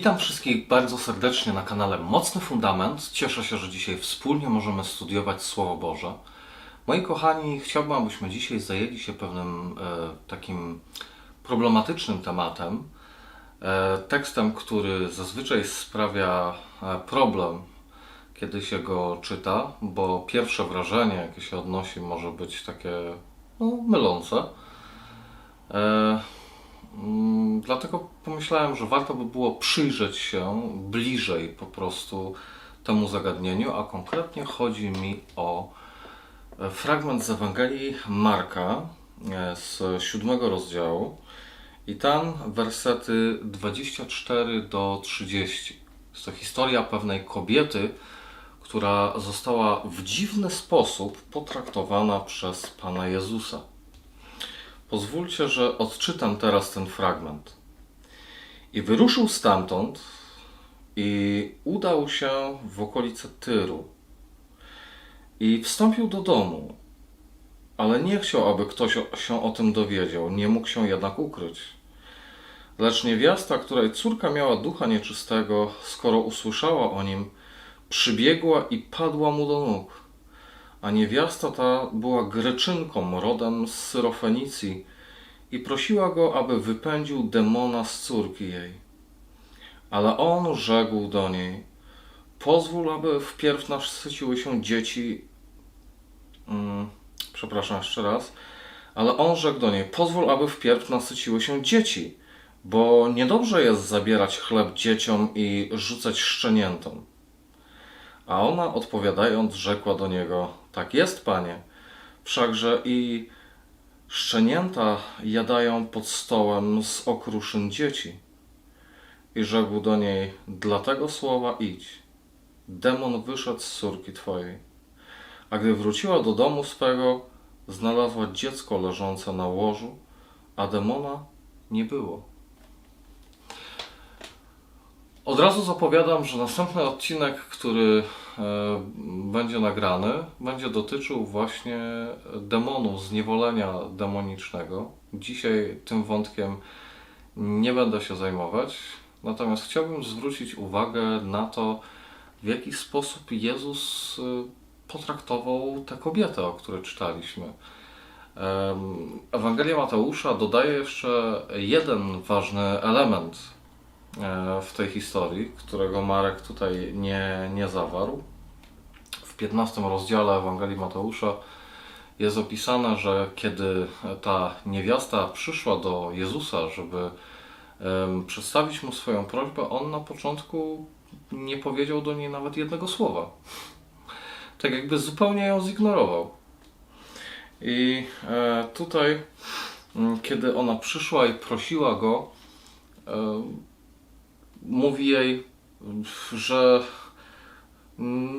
Witam wszystkich bardzo serdecznie na kanale Mocny Fundament. Cieszę się, że dzisiaj wspólnie możemy studiować Słowo Boże. Moi kochani, chciałbym, abyśmy dzisiaj zajęli się pewnym e, takim problematycznym tematem. E, tekstem, który zazwyczaj sprawia e, problem, kiedy się go czyta, bo pierwsze wrażenie, jakie się odnosi, może być takie no, mylące. E, Mm, Dlatego pomyślałem, że warto by było przyjrzeć się bliżej po prostu temu zagadnieniu, a konkretnie chodzi mi o fragment z Ewangelii Marka z siódmego rozdziału i tam wersety 24 do 30. Jest to historia pewnej kobiety, która została w dziwny sposób potraktowana przez Pana Jezusa. Pozwólcie, że odczytam teraz ten fragment. I wyruszył stamtąd i udał się w okolice Tyru. I wstąpił do domu, ale nie chciał, aby ktoś się o tym dowiedział, nie mógł się jednak ukryć. Lecz niewiasta, której córka miała ducha nieczystego, skoro usłyszała o nim, przybiegła i padła mu do nóg. A niewiasta ta była Greczynką rodem z Syrofenicji i prosiła go, aby wypędził demona z córki jej. Ale on rzekł do niej: Pozwól, aby wpierw nasyciły się dzieci. Mm, przepraszam jeszcze raz. Ale on rzekł do niej: Pozwól, aby wpierw nasyciły się dzieci, bo niedobrze jest zabierać chleb dzieciom i rzucać szczeniętom. A ona odpowiadając, rzekła do niego: Tak jest, panie. Wszakże i szczenięta jadają pod stołem z okruszyn dzieci. I rzekł do niej: Dlatego słowa idź. Demon wyszedł z córki twojej. A gdy wróciła do domu swego, znalazła dziecko leżące na łożu, a demona nie było. Od razu zapowiadam, że następny odcinek, który e, będzie nagrany, będzie dotyczył właśnie demonu, zniewolenia demonicznego. Dzisiaj tym wątkiem nie będę się zajmować, natomiast chciałbym zwrócić uwagę na to, w jaki sposób Jezus e, potraktował tę kobietę, o której czytaliśmy. Ewangelia Mateusza dodaje jeszcze jeden ważny element w tej historii, którego Marek tutaj nie, nie zawarł. W 15 rozdziale Ewangelii Mateusza jest opisane, że kiedy ta niewiasta przyszła do Jezusa, żeby przedstawić mu swoją prośbę, on na początku nie powiedział do niej nawet jednego słowa. Tak jakby zupełnie ją zignorował. I e, tutaj, m, kiedy ona przyszła i prosiła go, e, mówi jej, że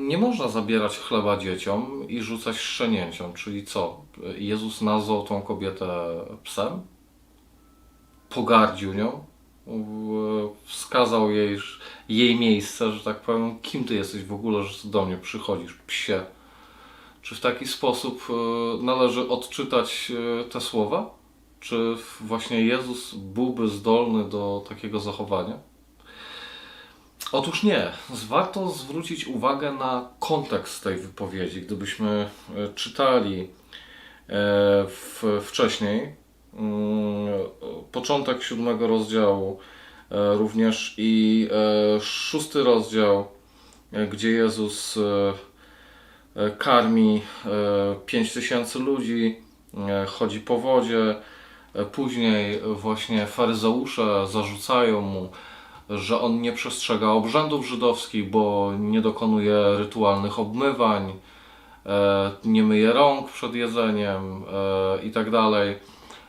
nie można zabierać chleba dzieciom i rzucać szczenięciom. Czyli co? Jezus nazwał tą kobietę psem? Pogardził nią? Wskazał jej, jej miejsce, że tak powiem, kim ty jesteś w ogóle, że do mnie przychodzisz, psie. Czy w taki sposób e, należy odczytać e, te słowa? Czy właśnie Jezus byłby zdolny do takiego zachowania? Otóż nie. Warto zwrócić uwagę na kontekst tej wypowiedzi. Gdybyśmy e, czytali e, w, wcześniej, mm, początek siódmego rozdziału, e, również i szósty rozdział, gdzie Jezus karmi pięć tysięcy ludzi, chodzi po wodzie. Później właśnie faryzeusze zarzucają mu, że on nie przestrzega obrzędów żydowskich, bo nie dokonuje rytualnych obmywań, e, nie myje rąk przed jedzeniem e, i tak dalej.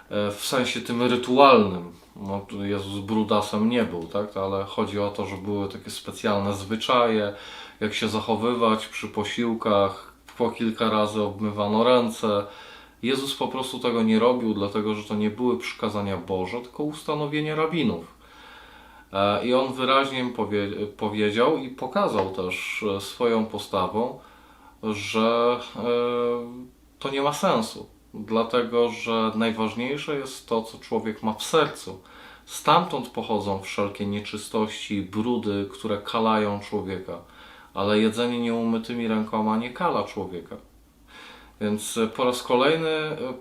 E, W sensie tym rytualnym. No, Jezus brudasem nie był, tak? Ale chodzi o to, że były takie specjalne zwyczaje, jak się zachowywać przy posiłkach. Po kilka razy obmywano ręce. Jezus po prostu tego nie robił, dlatego że to nie były przykazania Boże, tylko ustanowienie rabinów. E, I on wyraźnie powie, powiedział i pokazał też e, swoją postawą, że e, to nie ma sensu, dlatego że najważniejsze jest to, co człowiek ma w sercu. Stamtąd pochodzą wszelkie nieczystości, brudy, które kalają człowieka, ale jedzenie nieumytymi rękoma nie kala człowieka. Więc po raz kolejny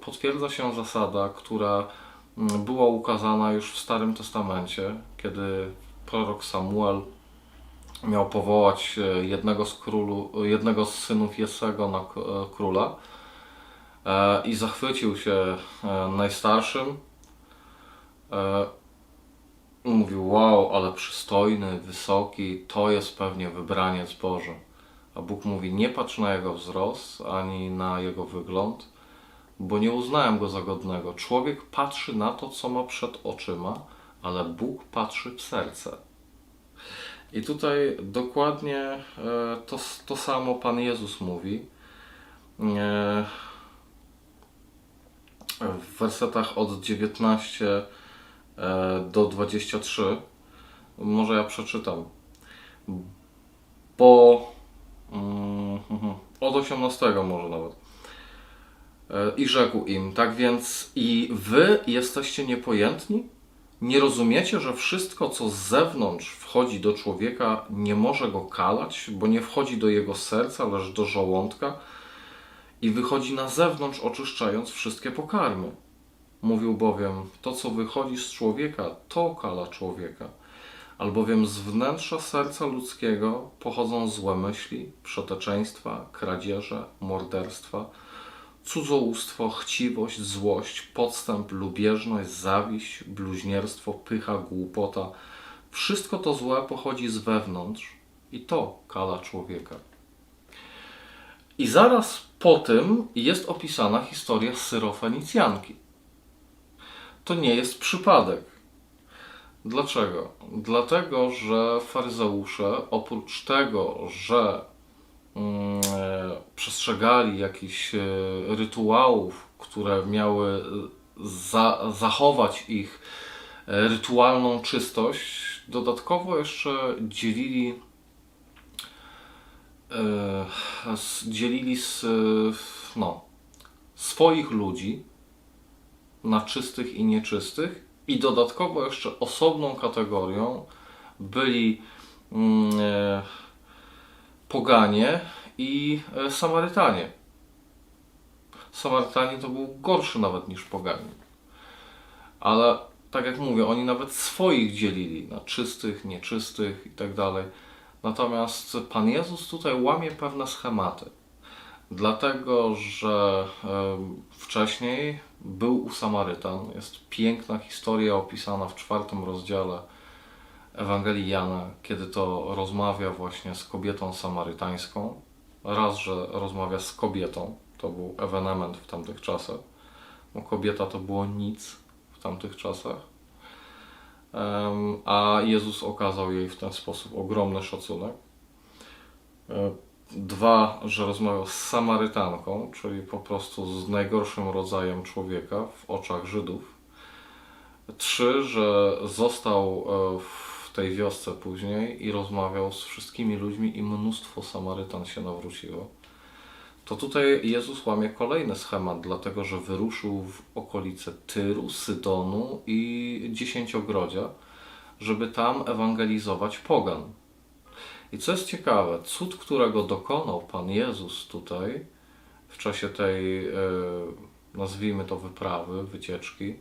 potwierdza się zasada, która była ukazana już w Starym Testamencie, kiedy prorok Samuel miał powołać e, jednego z, królu, jednego z synów Jesego na e, króla e, i zachwycił się e, najstarszym. E, Mówił, wow, ale przystojny, wysoki, to jest pewnie wybraniec Boży. A Bóg mówi, nie patrz na jego wzrost, ani na jego wygląd, bo nie uznałem go za godnego. Człowiek patrzy na to, co ma przed oczyma, ale Bóg patrzy w serce. I tutaj dokładnie e, to, to samo Pan Jezus mówi. E, w wersetach od 19 e, do 23. Może ja przeczytam. Bo mm, mhm, od 18 może nawet. E, I rzekł im, tak więc i wy jesteście niepojętni? Nie rozumiecie, że wszystko, co z zewnątrz wchodzi do człowieka, nie może go kalać, bo nie wchodzi do jego serca, lecz do żołądka i wychodzi na zewnątrz, oczyszczając wszystkie pokarmy. Mówił bowiem, to co wychodzi z człowieka, to kala człowieka. Albowiem z wnętrza serca ludzkiego pochodzą złe myśli, przeteczeństwa, kradzieże, morderstwa, cudzołóstwo, chciwość, złość, podstęp, lubieżność, zawiść, bluźnierstwo, pycha, głupota. Wszystko to złe pochodzi z wewnątrz i to kala człowieka. I zaraz po tym jest opisana historia Syrofenicjanki. To nie jest przypadek. Dlaczego? Dlatego, że faryzeusze oprócz tego, że przestrzegali jakichś e, rytuałów, które miały e, za, zachować ich e, rytualną czystość, dodatkowo jeszcze dzielili e, dzielili z, e, no, swoich ludzi na czystych i nieczystych i dodatkowo jeszcze osobną kategorią byli mm, e, poganie i e, Samarytanie. Samarytanie to był gorszy nawet niż poganie. Ale tak jak mówię, oni nawet swoich dzielili na czystych, nieczystych i tak. Natomiast Pan Jezus tutaj łamie pewne schematy. Dlatego, że em, wcześniej był u Samarytan. Jest piękna historia opisana w czwartym rozdziale Ewangelii Jana, kiedy to rozmawia właśnie z kobietą samarytańską. Raz, że rozmawia z kobietą, to był ewenement w tamtych czasach, bo kobieta to było nic w tamtych czasach. A Jezus okazał jej w ten sposób ogromny szacunek. E, Dwa, że rozmawiał z Samarytanką, czyli po prostu z najgorszym rodzajem człowieka w oczach Żydów. Trzy, że został e, w tej wiosce później i rozmawiał z wszystkimi ludźmi i mnóstwo Samarytan się nawróciło. To tutaj Jezus łamie kolejny schemat, dlatego że wyruszył w okolice Tyru, Sydonu i Dziesięciogrodzia, żeby tam ewangelizować pogan. I co jest ciekawe, cud, którego dokonał Pan Jezus tutaj w czasie tej, e, nazwijmy to wyprawy, wycieczki,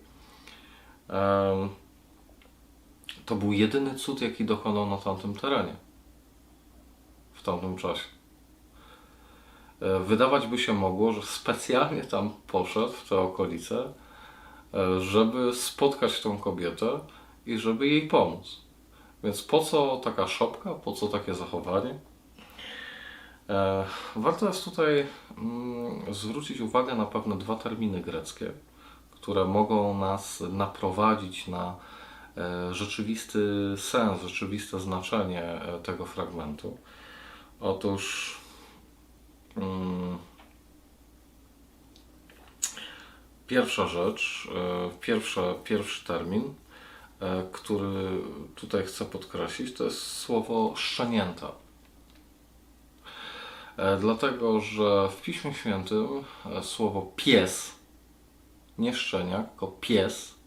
to był jedyny cud, jaki dokonał na tamtym terenie w tamtym czasie. E, Wydawać by się mogło, że specjalnie tam poszedł w te okolice, e, żeby spotkać tą kobietę i żeby jej pomóc. Więc po co taka szopka, po co takie zachowanie? E, warto jest tutaj mm, zwrócić uwagę na pewne dwa terminy greckie, które mogą nas naprowadzić na rzeczywisty sens, rzeczywiste znaczenie e, tego fragmentu. Otóż mm, pierwsza rzecz, e, pierwsza, pierwszy termin e, który tutaj chcę podkreślić, to jest słowo szczenięta. E, Dlatego, że w Piśmie Świętym e, słowo pies, nie szczeniak, tylko pies, e,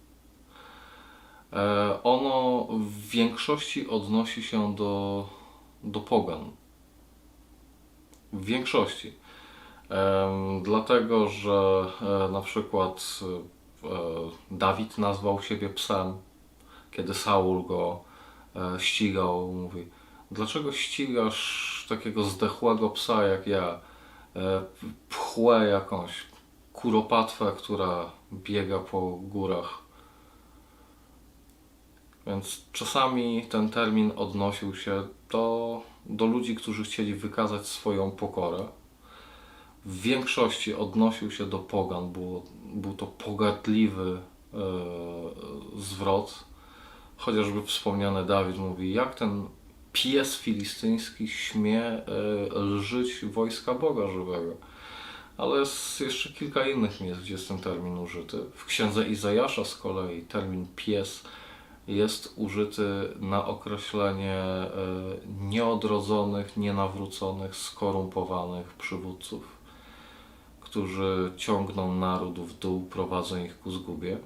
ono w większości odnosi się do, do pogan. W większości. Em, Dlatego, że e, na przykład e, Dawid nazwał siebie psem, kiedy Saul go e, ścigał, mówi: Dlaczego ścigasz takiego zdechłego psa jak ja? E, Pchłę jakąś kuropatwę, która biega po górach. Więc czasami ten termin odnosił się do, do ludzi, którzy chcieli wykazać swoją pokorę. W większości odnosił się do pogan, było, był to pogardliwy e, zwrot. Chociażby wspomniany Dawid mówi, jak ten pies filistyński śmie e, lżyć wojska Boga żywego. Ale jest jeszcze kilka innych miejsc, gdzie jest ten termin użyty. W księdze Izajasza z kolei termin pies jest użyty na określenie e, nieodrodzonych, nienawróconych, skorumpowanych przywódców, którzy ciągną naród w dół, prowadzą ich ku zgubie.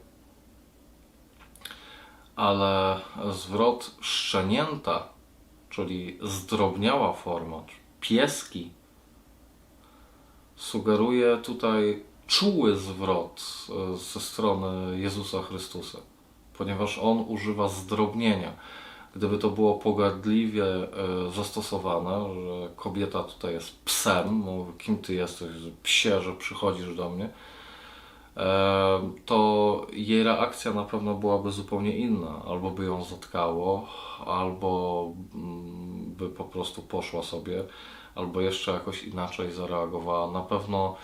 Ale zwrot szczenięta, czyli zdrobniała forma, pieski, sugeruje tutaj czuły zwrot e, ze strony Jezusa Chrystusa, ponieważ on używa zdrobnienia. Gdyby to było pogardliwie e, zastosowane, że kobieta tutaj jest psem, mówi, kim ty jesteś, psie, że przychodzisz do mnie, e, to jej reakcja na pewno byłaby zupełnie inna. Albo by ją zatkało, albo mm, by po prostu poszła sobie, albo jeszcze jakoś inaczej zareagowała. Na pewno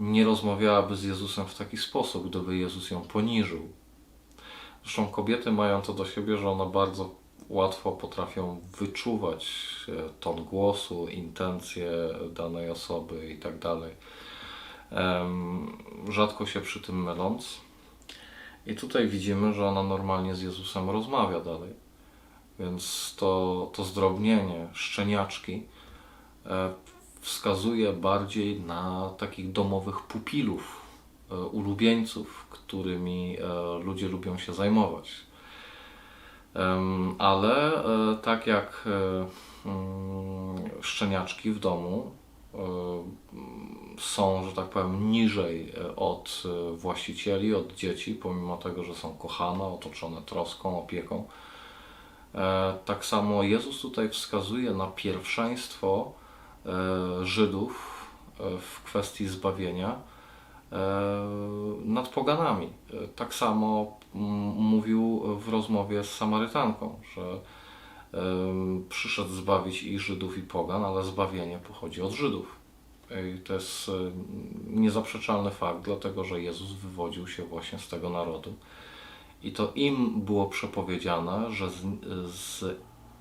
nie rozmawiałaby z Jezusem w taki sposób, gdyby Jezus ją poniżył. Zresztą kobiety mają to do siebie, że one bardzo łatwo potrafią wyczuwać e, ton głosu, intencje danej osoby i tak dalej. Rzadko się przy tym myląc. I tutaj widzimy, że ona normalnie z Jezusem rozmawia dalej. Więc to, to zdrobnienie, szczeniaczki, e, wskazuje bardziej na takich domowych pupilów, ulubieńców, którymi e, ludzie lubią się zajmować. Ale e, tak jak e, mm, szczeniaczki w domu e, są, że tak powiem, niżej e, od e, właścicieli, od dzieci, pomimo tego, że są kochane, otoczone troską, opieką. E, Tak samo Jezus tutaj wskazuje na pierwszeństwo e, Żydów e, w kwestii zbawienia e, nad poganami. E, Tak samo mówił w rozmowie z Samarytanką, że przyszedł zbawić i Żydów, i pogan, ale zbawienie pochodzi od Żydów. I to jest e, niezaprzeczalny fakt, dlatego że Jezus wywodził się właśnie z tego narodu. I to im było przepowiedziane, że z, z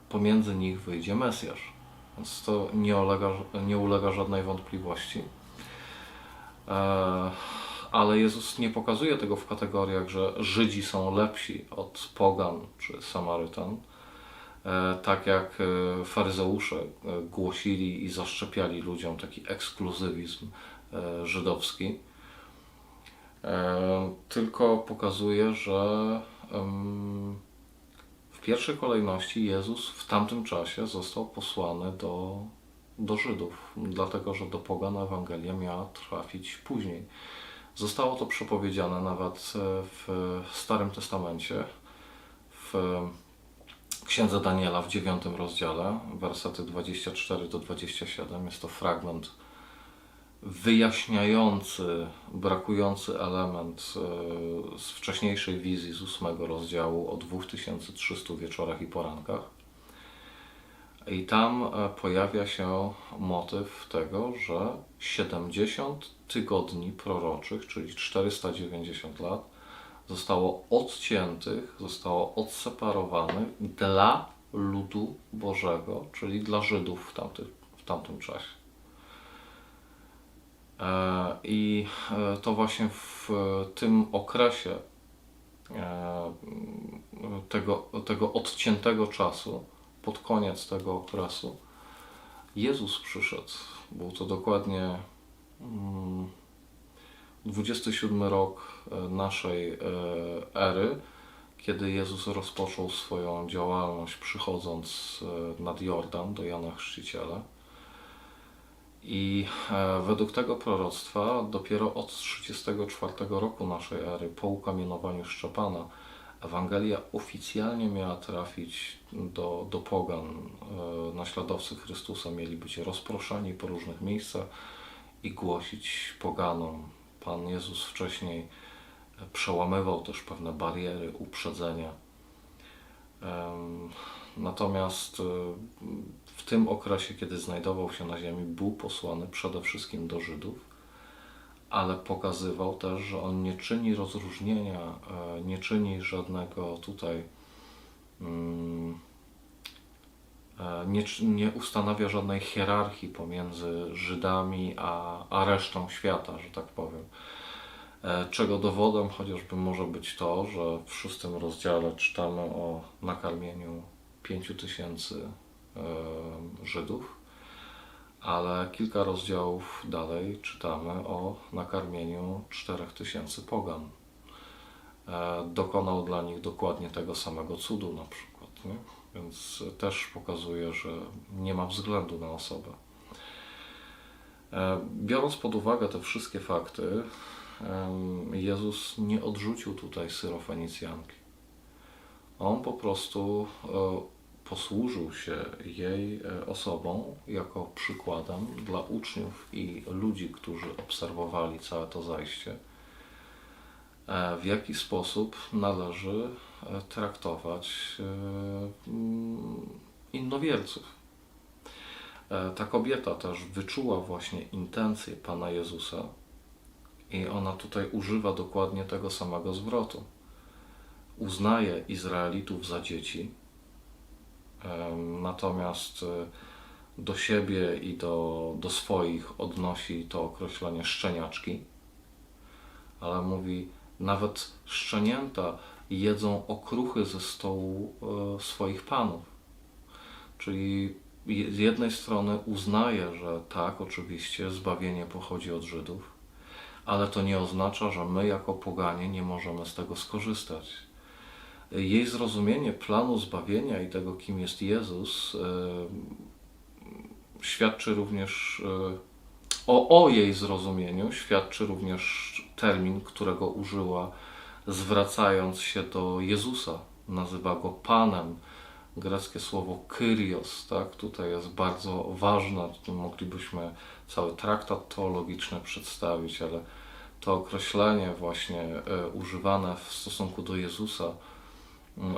pomiędzy nich wyjdzie Mesjasz. Więc to nie nie ulega żadnej wątpliwości. E, ale Jezus nie pokazuje tego w kategoriach, że Żydzi są lepsi od Pogan czy Samarytan. E, tak jak e, faryzeusze e, głosili i zaszczepiali ludziom taki ekskluzywizm e, żydowski. E, tylko pokazuje, że w pierwszej kolejności Jezus w tamtym czasie został posłany do, do Żydów, dlatego że do Pogan Ewangelia miała trafić później. Zostało to przepowiedziane nawet e, w Starym Testamencie, w Księdze Daniela w dziewiątym rozdziale, wersety 24 do 27. Jest to fragment wyjaśniający brakujący element e, z wcześniejszej wizji z ósmego rozdziału o 2300 wieczorach i porankach. I tam e, pojawia się motyw tego, że 70 tygodni proroczych, czyli 490 lat, zostało odciętych, zostało odseparowanych dla ludu Bożego, czyli dla Żydów w, tamty, w tamtym czasie. E, I e, to właśnie w tym okresie tego, tego odciętego czasu, pod koniec tego okresu, Jezus przyszedł. Był to dokładnie mm, 27 rok e, naszej e, ery, kiedy Jezus rozpoczął swoją działalność, przychodząc e, nad Jordan do Jana Chrzciciela. I według tego proroctwa dopiero od 34 roku naszej ery, po ukamienowaniu Szczepana, Ewangelia oficjalnie miała trafić do, do pogan. E, Naśladowcy Chrystusa mieli być rozproszeni po różnych miejscach i głosić poganom. Pan Jezus wcześniej przełamywał też pewne bariery, uprzedzenia. Natomiast e, w tym okresie, kiedy znajdował się na ziemi, był posłany przede wszystkim do Żydów, ale pokazywał też, że on nie czyni rozróżnienia, e, nie czyni żadnego tutaj, mm, e, nie, nie ustanawia żadnej hierarchii pomiędzy Żydami a, a resztą świata, że tak powiem. E, Czego dowodem chociażby może być to, że w szóstym rozdziale czytamy o nakarmieniu pięciu tysięcy Żydów, ale kilka rozdziałów dalej czytamy o nakarmieniu czterech tysięcy pogan. E, Dokonał dla nich dokładnie tego samego cudu na przykład, nie? więc też pokazuje, że nie ma względu na osobę. E, Biorąc pod uwagę te wszystkie fakty, Jezus nie odrzucił tutaj syrofenicjanki. On po prostu e, posłużył się jej e, osobą jako przykładem dla uczniów i ludzi, którzy obserwowali całe to zajście, e, w jaki sposób należy e, traktować mm, innowierców. Ta kobieta też wyczuła właśnie intencje Pana Jezusa i ona tutaj używa dokładnie tego samego zwrotu. Uznaje Izraelitów za dzieci, natomiast e, do siebie i do, do swoich odnosi to określenie szczeniaczki, ale mówi, nawet szczenięta jedzą okruchy ze stołu e, swoich panów. Czyli z jednej strony uznaje, że tak, oczywiście zbawienie pochodzi od Żydów, ale to nie oznacza, że my jako poganie nie możemy z tego skorzystać. Jej zrozumienie planu zbawienia i tego, kim jest Jezus, e, świadczy również e, o, o jej zrozumieniu, świadczy również termin, którego użyła, zwracając się do Jezusa. Nazywa go Panem. Greckie słowo Kyrios, tak? Tutaj jest bardzo ważne. Moglibyśmy cały traktat teologiczny przedstawić, ale to określenie właśnie e, używane w stosunku do Jezusa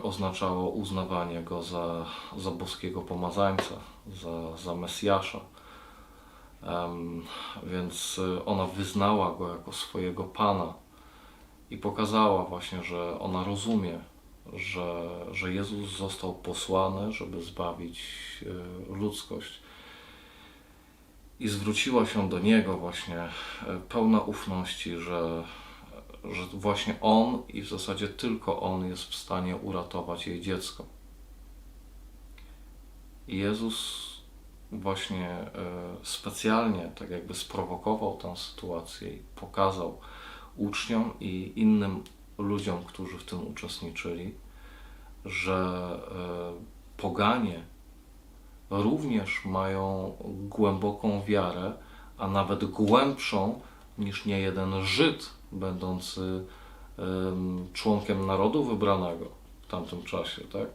oznaczało uznawanie go za, za boskiego pomazańca, za, za Mesjasza. Em, więc y, ona wyznała go jako swojego Pana i pokazała właśnie, że ona rozumie, że, że Jezus został posłany, żeby zbawić y, ludzkość. I zwróciła się do Niego właśnie pełna ufności, że, że właśnie On i w zasadzie tylko On jest w stanie uratować jej dziecko. Jezus właśnie e, specjalnie tak jakby sprowokował tę sytuację i pokazał uczniom i innym ludziom, którzy w tym uczestniczyli, że e, poganie również mają głęboką wiarę, a nawet głębszą niż niejeden Żyd, będący em, członkiem narodu wybranego w tamtym czasie, tak?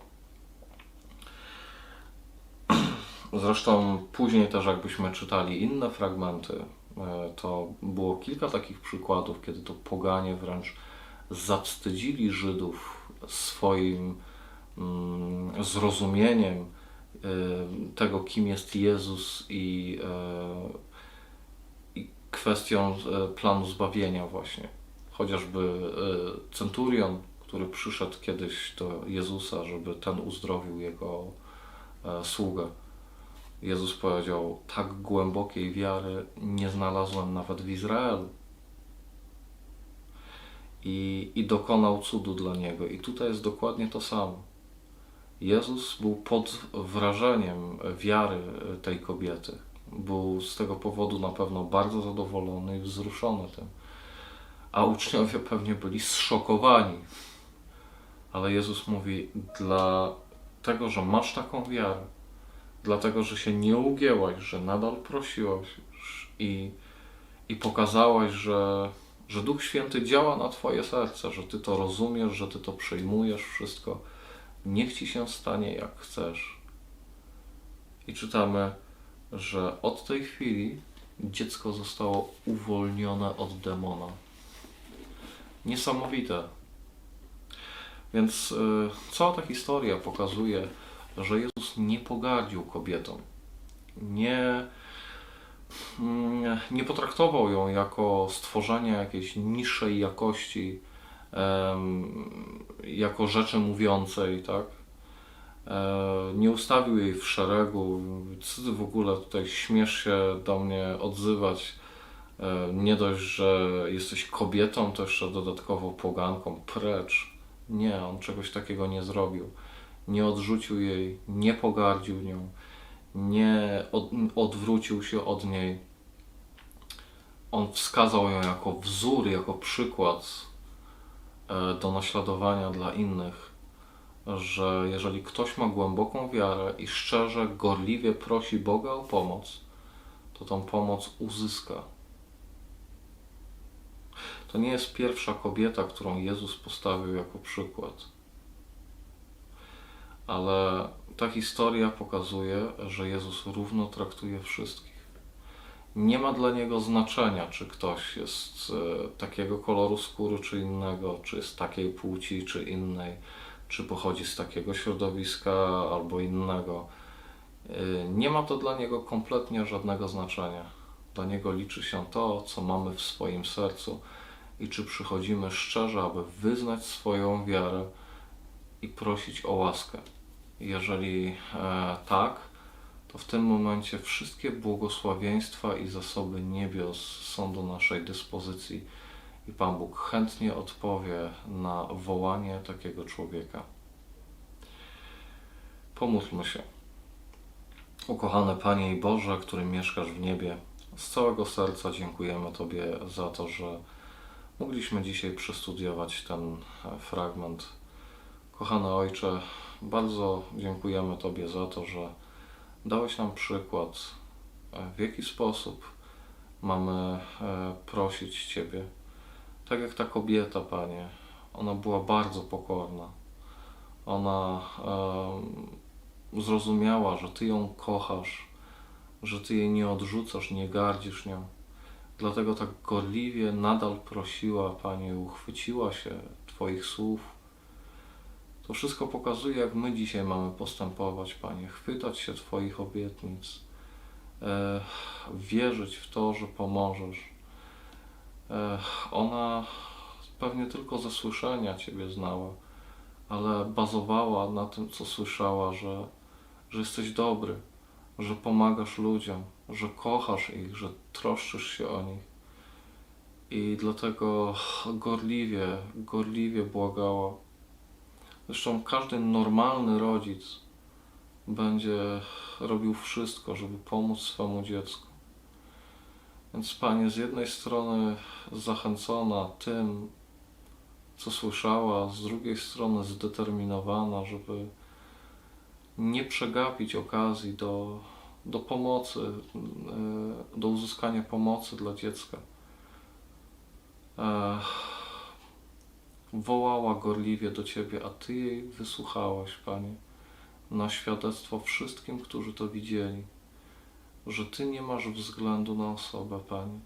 Zresztą później też jakbyśmy czytali inne fragmenty, e, to było kilka takich przykładów, kiedy to poganie wręcz zawstydzili Żydów swoim mm, zrozumieniem e, tego, kim jest Jezus i, e, i kwestią e, planu zbawienia właśnie. Chociażby e, centurion, który przyszedł kiedyś do Jezusa, żeby ten uzdrowił jego e, sługę. Jezus powiedział: Tak głębokiej wiary nie znalazłem nawet w Izraelu. i, i dokonał cudu dla niego. I tutaj jest dokładnie to samo. Jezus był pod wrażeniem wiary tej kobiety. Był z tego powodu na pewno bardzo zadowolony i wzruszony tym. A uczniowie pewnie byli zszokowani. Ale Jezus mówi: Dla tego, że masz taką wiarę, dlatego, że się nie ugięłaś, że nadal prosiłaś i, i pokazałaś, że, że Duch Święty działa na Twoje serce, że Ty to rozumiesz, że Ty to przyjmujesz wszystko. Niech Ci się stanie jak chcesz. I czytamy, że od tej chwili dziecko zostało uwolnione od demona. Niesamowite. Więc y, cała ta historia pokazuje, że Jezus nie pogardził kobietą. Nie, mm, nie potraktował ją jako stworzenie jakiejś niższej jakości, em, jako rzeczy mówiącej, tak? E, Nie ustawił jej w szeregu. Co ty w ogóle tutaj śmiesz się do mnie odzywać? E, Nie dość, że jesteś kobietą, to jeszcze dodatkowo poganką. Precz. Nie, on czegoś takiego nie zrobił. Nie odrzucił jej, nie pogardził nią, nie od, odwrócił się od niej. On wskazał ją jako wzór, jako przykład e, do naśladowania dla innych, że jeżeli ktoś ma głęboką wiarę i szczerze, gorliwie prosi Boga o pomoc, to tą pomoc uzyska. To nie jest pierwsza kobieta, którą Jezus postawił jako przykład. Ale ta historia pokazuje, że Jezus równo traktuje wszystkich. Nie ma dla niego znaczenia, czy ktoś jest e, takiego koloru skóry, czy innego, czy jest takiej płci, czy innej, czy pochodzi z takiego środowiska albo innego. E, Nie ma to dla niego kompletnie żadnego znaczenia. Dla niego liczy się to, co mamy w swoim sercu i czy przychodzimy szczerze, aby wyznać swoją wiarę i prosić o łaskę. Jeżeli e, tak, to w tym momencie wszystkie błogosławieństwa i zasoby niebios są do naszej dyspozycji i Pan Bóg chętnie odpowie na wołanie takiego człowieka. Pomódlmy się. Ukochany Panie i Boże, który mieszkasz w niebie, z całego serca dziękujemy Tobie za to, że mogliśmy dzisiaj przestudiować ten e, fragment. Kochany Ojcze, bardzo dziękujemy Tobie za to, że dałeś nam przykład, e, w jaki sposób mamy e, prosić Ciebie. Tak jak ta kobieta, Panie, ona była bardzo pokorna. Ona e, zrozumiała, że Ty ją kochasz, że Ty jej nie odrzucasz, nie gardzisz nią. Dlatego tak gorliwie nadal prosiła, Panie, uchwyciła się Twoich słów. To wszystko pokazuje, jak my dzisiaj mamy postępować, Panie. Chwytać się Twoich obietnic, e, wierzyć w to, że pomożesz. Ona pewnie tylko ze słyszenia Ciebie znała, ale bazowała na tym, co słyszała, że, że jesteś dobry, że pomagasz ludziom, że kochasz ich, że troszczysz się o nich. I dlatego gorliwie, gorliwie błagała. Zresztą każdy normalny rodzic będzie robił wszystko, żeby pomóc swemu dziecku. Więc Panie, z jednej strony zachęcona tym, co słyszała, z drugiej strony zdeterminowana, żeby nie przegapić okazji do, do pomocy, e, do uzyskania pomocy dla dziecka. E, Wołała gorliwie do Ciebie, a Ty jej wysłuchałaś, Panie, na świadectwo wszystkim, którzy to widzieli, że Ty nie masz względu na osobę, Panie,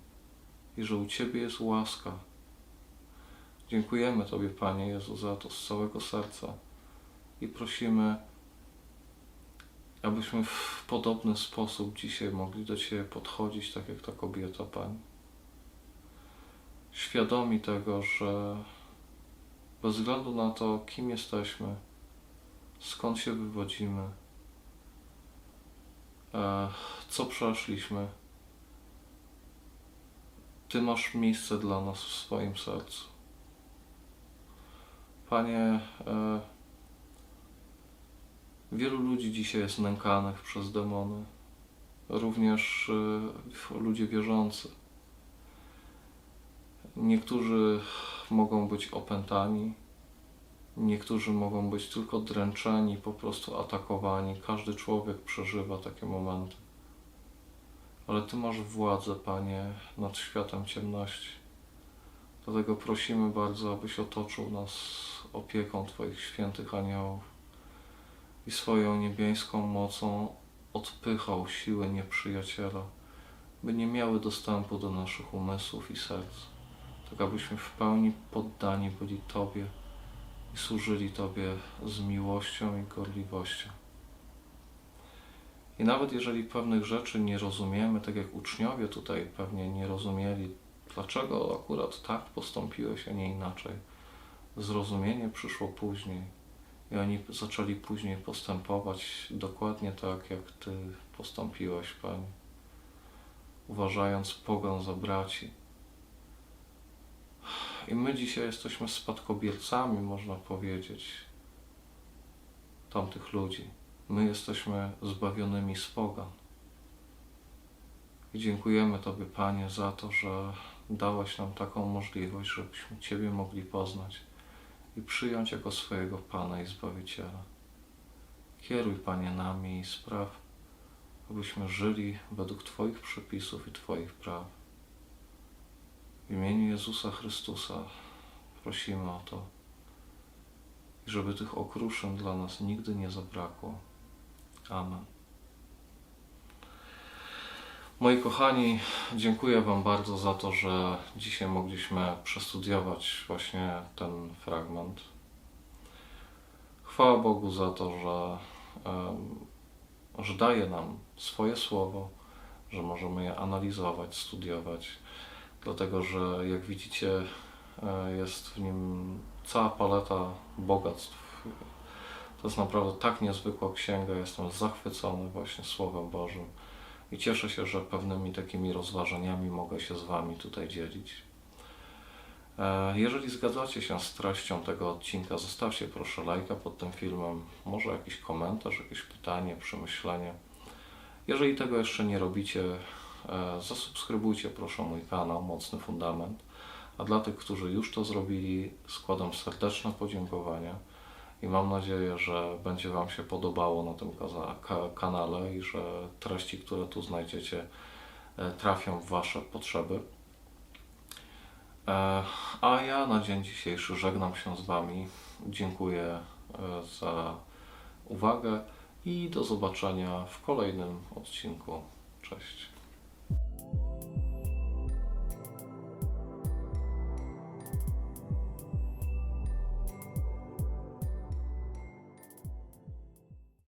i że u Ciebie jest łaska. Dziękujemy Tobie, Panie Jezu, za to z całego serca i prosimy, abyśmy w podobny sposób dzisiaj mogli do Ciebie podchodzić, tak jak ta kobieta, Panie. Świadomi tego, że bez względu na to, kim jesteśmy, skąd się wywodzimy, co przeszliśmy, Ty masz miejsce dla nas w swoim sercu. Panie, e, wielu ludzi dzisiaj jest nękanych przez demony, również e, ludzie wierzący. Niektórzy mogą być opętani, niektórzy mogą być tylko dręczeni, po prostu atakowani. Każdy człowiek przeżywa takie momenty. Ale Ty masz władzę, Panie, nad światem ciemności. Dlatego prosimy bardzo, abyś otoczył nas opieką Twoich świętych aniołów i swoją niebiańską mocą odpychał siły nieprzyjaciela, by nie miały dostępu do naszych umysłów i serc, tak abyśmy w pełni poddani byli Tobie i służyli Tobie z miłością i gorliwością. I nawet jeżeli pewnych rzeczy nie rozumiemy, tak jak uczniowie tutaj pewnie nie rozumieli, dlaczego akurat tak postąpiłeś, a nie inaczej, zrozumienie przyszło później. I oni zaczęli później postępować dokładnie tak, jak Ty postąpiłeś, Panie, uważając pogan za braci. I my dzisiaj jesteśmy spadkobiercami, można powiedzieć, tamtych ludzi. My jesteśmy zbawionymi z pogan. I dziękujemy Tobie, Panie, za to, że dałeś nam taką możliwość, żebyśmy Ciebie mogli poznać i przyjąć jako swojego Pana i Zbawiciela. Kieruj, Panie, nami i spraw, abyśmy żyli według Twoich przepisów i Twoich praw. W imieniu Jezusa Chrystusa prosimy o to, i żeby tych okruszyn dla nas nigdy nie zabrakło. Amen. Moi kochani, dziękuję Wam bardzo za to, że dzisiaj mogliśmy przestudiować właśnie ten fragment. Chwała Bogu za to, że, że daje nam swoje słowo, że możemy je analizować, studiować, dlatego że jak widzicie, e, jest w nim cała paleta bogactw. To jest naprawdę tak niezwykła księga, jestem zachwycony właśnie Słowem Bożym i cieszę się, że pewnymi takimi rozważaniami mogę się z Wami tutaj dzielić. E, Jeżeli zgadzacie się z treścią tego odcinka, zostawcie proszę lajka pod tym filmem, może jakiś komentarz, jakieś pytanie, przemyślenie. Jeżeli tego jeszcze nie robicie, zasubskrybujcie proszę mój kanał Mocny Fundament. A dla tych, którzy już to zrobili, składam serdeczne podziękowania i mam nadzieję, że będzie Wam się podobało na tym kanale i że treści, które tu znajdziecie, e, trafią w Wasze potrzeby. E, A ja na dzień dzisiejszy żegnam się z Wami. Dziękuję e, za uwagę i do zobaczenia w kolejnym odcinku. Cześć.